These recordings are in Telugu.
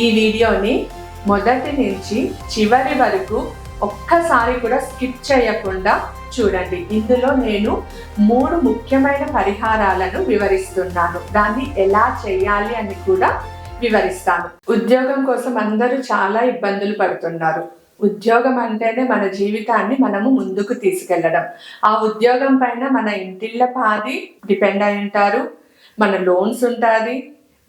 ఈ వీడియోని మొదటి నుంచి చివరి వరకు ఒక్కసారి కూడా స్కిప్ చేయకుండా చూడండి. ఇందులో నేను మూడు ముఖ్యమైన పరిహారాలను వివరిస్తున్నాను. దాన్ని ఎలా చేయాలి అని కూడా వివరిస్తాను. ఉద్యోగం కోసం అందరూ చాలా ఇబ్బందులు పడుతున్నారు. ఉద్యోగం అంటేనే మన జీవితాన్ని మనము ముందుకు తీసుకెళ్ళడం. ఆ ఉద్యోగం పైన మన ఇంటిళ్ళ పాది డిపెండ్ అయి ఉంటారు. మన లోన్స్ ఉంటుంది.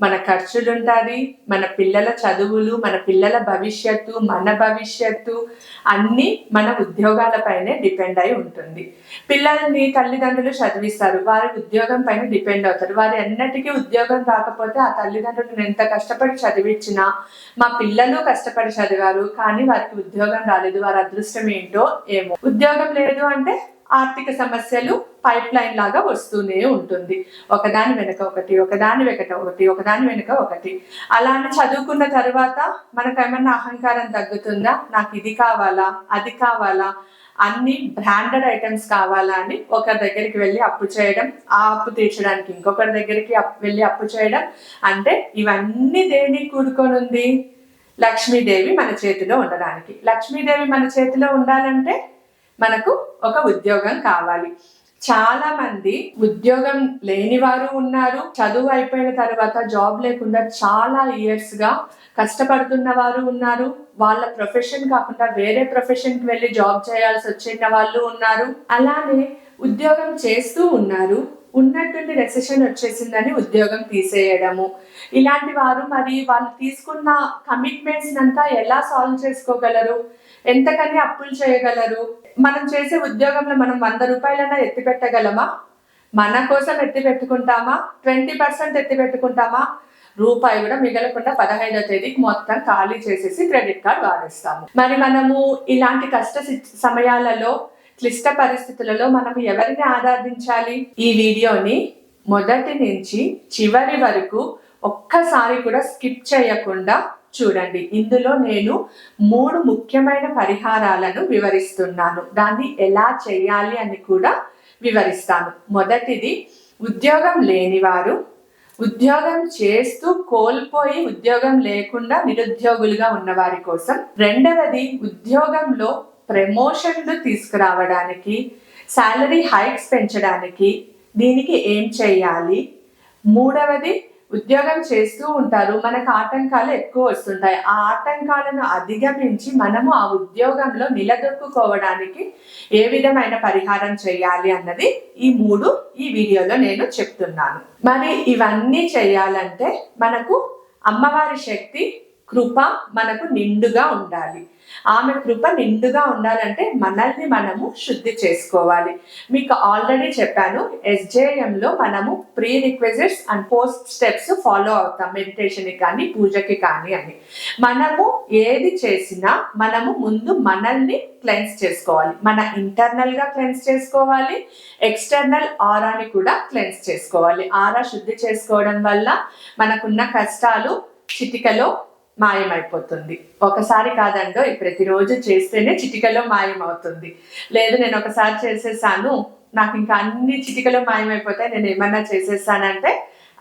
మన ఖర్చులు ఉంటుంది మన పిల్లల చదువులు మన పిల్లల భవిష్యత్తు మన భవిష్యత్తు అన్నీ మన ఉద్యోగాలపైనే డిపెండ్ అయి ఉంటుంది. పిల్లల్ని తల్లిదండ్రులు చదివిస్తారు వారి ఉద్యోగం పైన డిపెండ్ అవుతారు. వారి ఎన్నటికీ ఉద్యోగం రాకపోతే ఆ తల్లిదండ్రులు ఎంత కష్టపడి చదివించినా మా పిల్లలు కష్టపడి చదివారు కానీ వారికి ఉద్యోగం రాలేదు వారి అదృష్టం ఏంటో ఏమో. ఉద్యోగం లేదు అంటే ఆర్థిక సమస్యలు పైప్ లైన్ లాగా వస్తూనే ఉంటుంది. ఒకదాని వెనక ఒకటి ఒకదాని వెనక ఒకటి ఒకదాని వెనుక ఒకటి. అలానే చదువుకున్న తర్వాత మనకు ఏమన్నా అహంకారం తగ్గుతుందా? నాకు ఇది కావాలా? అది కావాలా? అన్ని బ్రాండెడ్ ఐటమ్స్ కావాలా అని ఒకరి దగ్గరికి వెళ్ళి అప్పు చేయడం ఆ అప్పు తీర్చడానికి ఇంకొకరి దగ్గరికి వెళ్ళి అప్పు చేయడం అంటే ఇవన్నీ దేనికి కూడుకొని ఉంది లక్ష్మీదేవి మన చేతిలో ఉండడానికి. లక్ష్మీదేవి మన చేతిలో ఉండాలంటే మనకు ఒక ఉద్యోగం కావాలి. చాలా మంది ఉద్యోగం లేని వారు ఉన్నారు. చదువు అయిపోయిన తర్వాత జాబ్ లేకుండా చాలా ఇయర్స్గా కష్టపడుతున్న వారు ఉన్నారు. వాళ్ళ ప్రొఫెషన్ కాకుండా వేరే ప్రొఫెషన్కి వెళ్ళి జాబ్ చేయాల్సి వచ్చిన వాళ్ళు ఉన్నారు. అలానే ఉద్యోగం చేస్తూ ఉన్నారు. ఉన్నటువంటి రెసెషన్ వచ్చేసిందని ఉద్యోగం తీసేయడము. ఇలాంటి వారు మరి వాళ్ళు తీసుకున్న కమిట్మెంట్స్ అంతా ఎలా సాల్వ్ చేసుకోగలరు? ఎంతకని అప్పులు చేయగలరు? మనం చేసే ఉద్యోగంలో మనం వంద రూపాయలన్నా ఎత్తి పెట్టగలమా మన కోసం ఎత్తి పెట్టుకుంటామా ట్వంటీ పర్సెంట్ ఎత్తి పెట్టుకుంటామా రూపాయి కూడా మిగలకుండా పదహైదో తేదీకి మొత్తం ఖాళీ చేసేసి క్రెడిట్ కార్డ్ వాడేస్తాము. మరి మనము ఇలాంటి కష్ట సమయాలలో క్లిష్ట పరిస్థితులలో మనం ఎవరిని ఆరాధించాలి? ఈ వీడియోని మొదటి నుంచి చివరి వరకు ఒక్కసారి కూడా స్కిప్ చేయకుండా చూడండి. ఇందులో నేను మూడు ముఖ్యమైన పరిహారాలను వివరిస్తున్నాను. దాన్ని ఎలా చేయాలి అని కూడా వివరిస్తాను. మొదటిది ఉద్యోగం లేనివారు ఉద్యోగం చేస్తూ కోల్పోయి ఉద్యోగం లేకుండా నిరుద్యోగులుగా ఉన్న వారి కోసం. రెండవది ఉద్యోగంలో ప్రమోషన్లు తీసుకురావడానికి శాలరీ హైక్స్ పెంచడానికి దీనికి ఏం చేయాలి? మూడవది ఉద్యోగం చేస్తూ ఉంటారు. మనకు ఆటంకాలు ఎక్కువ వస్తుంటాయి. ఆ ఆటంకాలను అధిగమించి మనము ఆ ఉద్యోగంలో నిలదొక్కుకోవడానికి ఏ విధమైన పరిహారం చేయాలి అన్నది ఈ మూడు ఈ వీడియోలో నేను చెప్తున్నాను. మరి ఇవన్నీ చేయాలంటే మనకు అమ్మవారి శక్తి కృప మనకు నిండుగా ఉండాలి. ఆమె కృప నిండుగా ఉండాలంటే మనల్ని మనము శుద్ధి చేసుకోవాలి. మీకు ఆల్రెడీ చెప్పాను ఎస్జేఎంలో లో మనము prerequisites and post steps follow అవుతాం. మెడిటేషన్కి కానీ పూజకి కానీ అని. మనము ఏది చేసినా మనము ముందు మనల్ని క్లెన్స్ చేసుకోవాలి. మన ఇంటర్నల్గా క్లెన్స్ చేసుకోవాలి ఎక్స్టర్నల్ ఆరాని కూడా క్లెన్స్ చేసుకోవాలి. ఆరా శుద్ధి చేసుకోవడం వల్ల మనకున్న కష్టాలు చిటికలో మాయమైపోతుంది. ఒకసారి కాదండో ప్రతిరోజు చేస్తేనే చిటికలో మాయమవుతుంది. లేదు నేను ఒకసారి చేసేసాను నాకు ఇంకా అన్ని చిటికలో మాయమైపోతాయి నేను ఏమన్నా చేసేసానంటే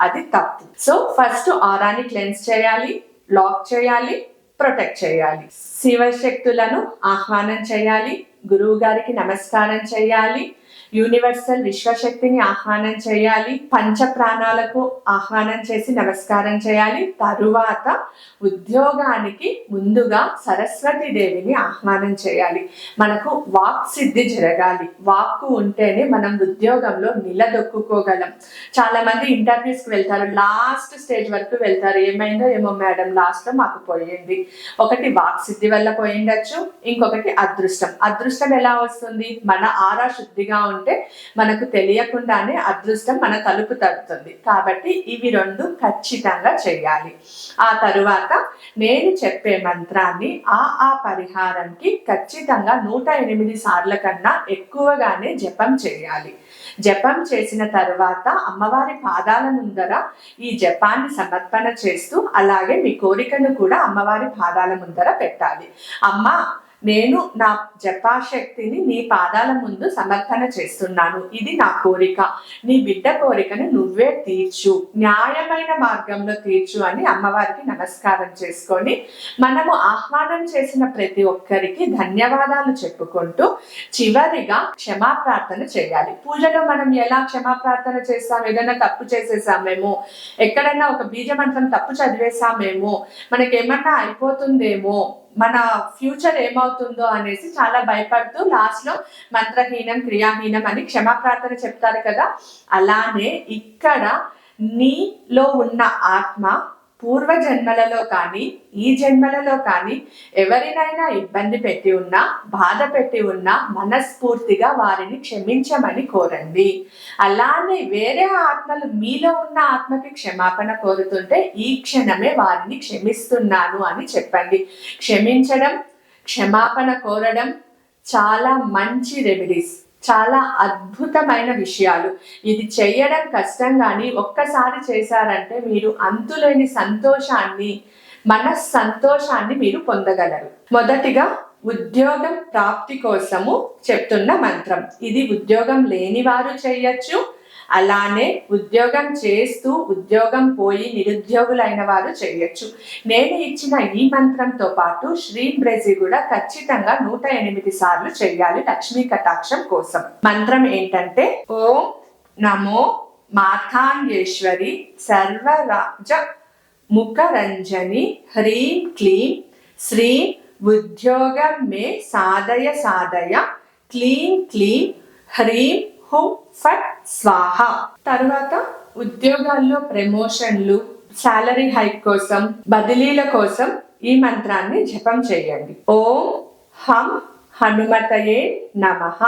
అది తప్పు. సో ఫస్ట్ ఆరాని క్లెన్స్ చేయాలి లాక్ చేయాలి ప్రొటెక్ట్ చేయాలి. శివశక్తులను ఆహ్వానం చేయాలి గురువు గారికి నమస్కారం చేయాలి. యూనివర్సల్ విశ్వశక్తిని ఆహ్వానం చేయాలి. పంచ ప్రాణాలకు ఆహ్వానం చేసి నమస్కారం చేయాలి. తరువాత ఉద్యోగానికి ముందుగా సరస్వతి దేవిని ఆహ్వానం చేయాలి. మనకు వాక్ సిద్ధి జరగాలి. వాక్కు ఉంటేనే మనం ఉద్యోగంలో నిలదొక్కుకోగలం. చాలా మంది ఇంటర్వ్యూస్కి వెళ్తారు. లాస్ట్ స్టేజ్ వరకు వెళ్తారు. ఏమైందో ఏమో మేడం లాస్ట్లో మాకు పోయింది. ఒకటి వాక్ సిద్ధి వల్ల పోయిండొచ్చు. ఇంకొకటి అదృష్టం. అదృష్టం అదృష్టం ఎలా వస్తుంది? మన ఆరా శుద్ధిగా ఉంటే మనకు తెలియకుండానే అదృష్టం మన తలుపు తడుతుంది. కాబట్టి ఇవి రెండు ఖచ్చితంగా చేయాలి. ఆ తరువాత నేను చెప్పే మంత్రాన్ని ఆ ఆ పరిహారంకి ఖచ్చితంగా నూట ఎనిమిది సార్ల కన్నా ఎక్కువగానే జపం చేయాలి. జపం చేసిన తర్వాత అమ్మవారి పాదాల ముందర ఈ జపాన్ని సమర్పణ చేస్తూ అలాగే మీ కోరికను కూడా అమ్మవారి పాదాల ముందర పెట్టాలి. అమ్మ నేను నా జపాశక్తిని నీ పాదాల ముందు సమర్పణ చేస్తున్నాను. ఇది నా కోరిక. నీ బిడ్డ కోరికను నువ్వే తీర్చు. న్యాయమైన మార్గంలో తీర్చు అని అమ్మవారికి నమస్కారం చేసుకొని మనము ఆహ్వానం చేసిన ప్రతి ఒక్కరికి ధన్యవాదాలు చెప్పుకుంటూ చివరిగా క్షమాప్రార్థన చేయాలి. పూజలో మనం ఎలా క్షమాప్రార్థన చేస్తాం? ఏదైనా తప్పు చేసేసామేమో ఎక్కడైనా ఒక బీజమంత్రం తప్పు చదివేసామేమో మనకేమన్నా అయిపోతుందేమో. మన ఫ్యూచర్ ఏమవుతుందో అనేసి చాలా భయపడుతూ లాస్ట్లో మంత్రహీనం క్రియాహీనం అని క్షమాప్రార్థన చెప్తారు కదా. అలానే ఇక్కడ నీలో ఉన్న ఆత్మ పూర్వ జన్మలలో కానీ ఈ జన్మలలో కానీ ఎవరినైనా ఇబ్బంది పెట్టి ఉన్నా బాధ పెట్టి ఉన్నా మనస్ఫూర్తిగా వారిని క్షమించమని కోరండి. అలానే వేరే ఆత్మలు మీలో ఉన్న ఆత్మకి క్షమాపణ కోరుతుంటే ఈ క్షణమే వారిని క్షమిస్తున్నాను అని చెప్పండి. క్షమించడం క్షమాపణ కోరడం చాలా మంచి రెమెడీస్ చాలా అద్భుతమైన విషయాలు. ఇది చేయడం కష్టం కానీ ఒక్కసారి చేశారంటే మీరు అంతులేని సంతోషాన్ని మన సంతోషాన్ని మీరు పొందగలరు. మొదటిగా ఉద్యోగం ప్రాప్తి కోసము చెప్తున్న మంత్రం. ఇది ఉద్యోగం లేని వారు చేయొచ్చు అలానే ఉద్యోగం చేస్తూ ఉద్యోగం పోయి నిరుద్యోగులైన వారు చేయొచ్చు. నేను ఇచ్చిన ఈ మంత్రంతో పాటు శ్రీ బ్రెజి కూడా ఖచ్చితంగా నూట ఎనిమిది సార్లు చేయాలి లక్ష్మీ కటాక్షం కోసం. మంత్రం ఏంటంటే ఓం నమో మాతాంగేశ్వరి సర్వరాజ ముఖరంజని హ్రీం క్లీం శ్రీం ఉద్యోగం మే సాధయ సాధయ క్లీం క్లీం హ్రీం హోమ్ ఫట్ స్వాహ తర్వాత ఉద్యోగాల్లో ప్రమోషన్లు సాలరీ హైక్ కోసం బదిలీల కోసం ఈ మంత్రాన్ని జపం చేయండి. ఓం హం హనుమతయే నమః.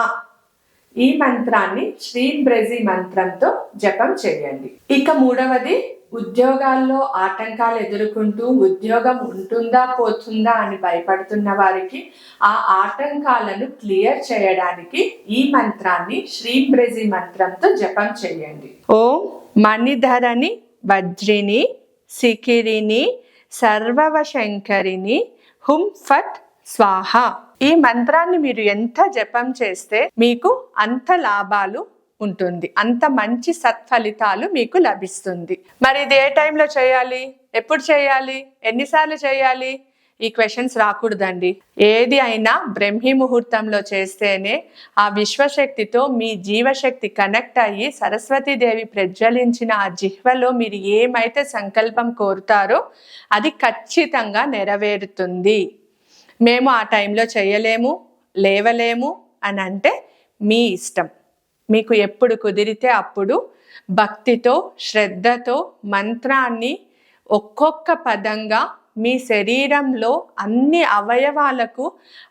ఈ మంత్రాన్ని శ్రీ బ్రెజి మంత్రంతో జపం చేయండి. ఇక మూడవది ఉద్యోగాల్లో ఆటంకాలు ఎదుర్కొంటూ ఉద్యోగం ఉంటుందా పోతుందా అని భయపడుతున్న వారికి ఆ ఆటంకాలను క్లియర్ చేయడానికి ఈ మంత్రాన్ని శ్రీ బ్రెజి మంత్రంతో జపం చేయండి. ఓం మణిధరని వజ్రిని సికిరిని సర్వవశంకరిని హుం ఫట్ స్వాహ. ఈ మంత్రాన్ని మీరు ఎంత జపం చేస్తే మీకు అంత లాభాలు ఉంటుంది. అంత మంచి సత్ఫలితాలు మీకు లభిస్తుంది. మరి ఇది ఏ టైంలో చేయాలి? ఎప్పుడు చేయాలి? ఎన్నిసార్లు చేయాలి? ఈ క్వశ్చన్స్ రాకూడదండి. ఏది అయినా బ్రహ్మీ ముహూర్తంలో చేస్తేనే ఆ విశ్వశక్తితో మీ జీవశక్తి కనెక్ట్ అయ్యి సరస్వతీదేవి ప్రజ్వలించిన ఆ జిహ్వలో మీరు ఏమైతే సంకల్పం కోరుతారో అది ఖచ్చితంగా నెరవేరుతుంది. మేము ఆ టైంలో చేయలేము లేవలేము అని అంటే మీ ఇష్టం. మీకు ఎప్పుడు కుదిరితే అప్పుడు భక్తితో శ్రద్ధతో మంత్రాన్ని ఒక్కొక్క పదంగా మీ శరీరంలో అన్ని అవయవాలకు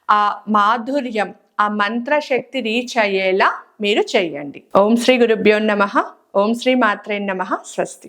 ఆ మాధుర్యం ఆ మంత్రశక్తి రీచ్ అయ్యేలా మీరు చేయండి. ఓం శ్రీ గురుభ్యో నమ. ఓం శ్రీ మాత్రే నమ. స్వస్తి.